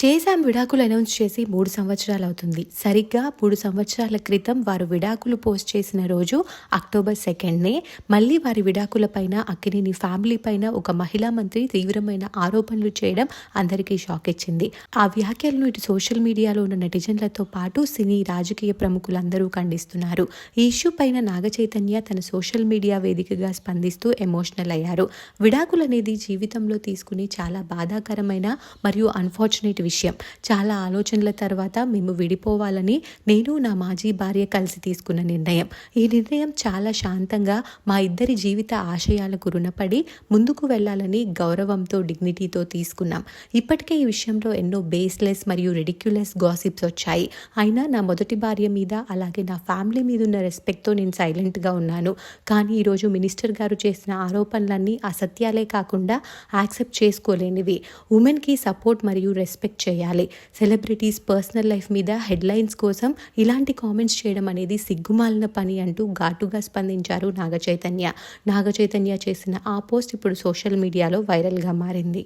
చేశాం విడాకులు అనౌన్స్ చేసి మూడు సంవత్సరాలు అవుతుంది. సరిగ్గా మూడు సంవత్సరాల క్రితం వారు విడాకులు పోస్ట్ చేసిన రోజు అక్టోబర్ సెకండ్నే మళ్ళీ వారి విడాకుల పైన అక్కినేని ఫ్యామిలీ పైన ఒక మహిళా మంత్రి తీవ్రమైన ఆరోపణలు చేయడం అందరికీ షాక్ ఇచ్చింది. ఆ వ్యాఖ్యలను ఇటు సోషల్ మీడియాలో ఉన్న నెటిజన్లతో పాటు సినీ రాజకీయ ప్రముఖులందరూ ఖండిస్తున్నారు. ఈ ఇష్యూ పైన నాగ చైతన్య తన సోషల్ మీడియా వేదికగా స్పందిస్తూ ఎమోషనల్ అయ్యారు. విడాకులు అనేది జీవితంలో తీసుకునే చాలా బాధాకరమైన మరియు అన్ఫార్చునేట్ విషయం. చాలా ఆలోచనల తర్వాత మేము విడిపోవాలని నేను నా మాజీ భార్య కలిసి తీసుకున్న నిర్ణయం. ఈ నిర్ణయం చాలా శాంతంగా మా ఇద్దరి జీవిత ఆశయాలకు రుణపడి ముందుకు వెళ్ళాలని గౌరవంతో డిగ్నిటీతో తీసుకున్నాం. ఇప్పటికే ఈ విషయంలో ఎన్నో బేస్లెస్ మరియు రెడిక్యులస్ గాసిప్స్ వచ్చాయి. అయినా నా మొదటి భార్య మీద అలాగే నా ఫ్యామిలీ మీద ఉన్న రెస్పెక్ట్తో నేను సైలెంట్గా ఉన్నాను. కానీ ఈరోజు మినిస్టర్ గారు చేసిన ఆరోపణలన్నీ అసత్యాలే కాకుండా యాక్సెప్ట్ చేసుకోలేనివి. ఉమెన్కి సపోర్ట్ మరియు రెస్పెక్ట్ చేయాలి. సెలబ్రిటీస్ పర్సనల్ లైఫ్ మీద హెడ్లైన్స్ కోసం ఇలాంటి కామెంట్స్ చేయడం అనేది సిగ్గుమాలిన పని అంటూ ఘాటుగా స్పందించారు నాగ చైతన్య నాగ చైతన్య చేసిన ఆ పోస్ట్ ఇప్పుడు సోషల్ మీడియాలో వైరల్గా మారింది.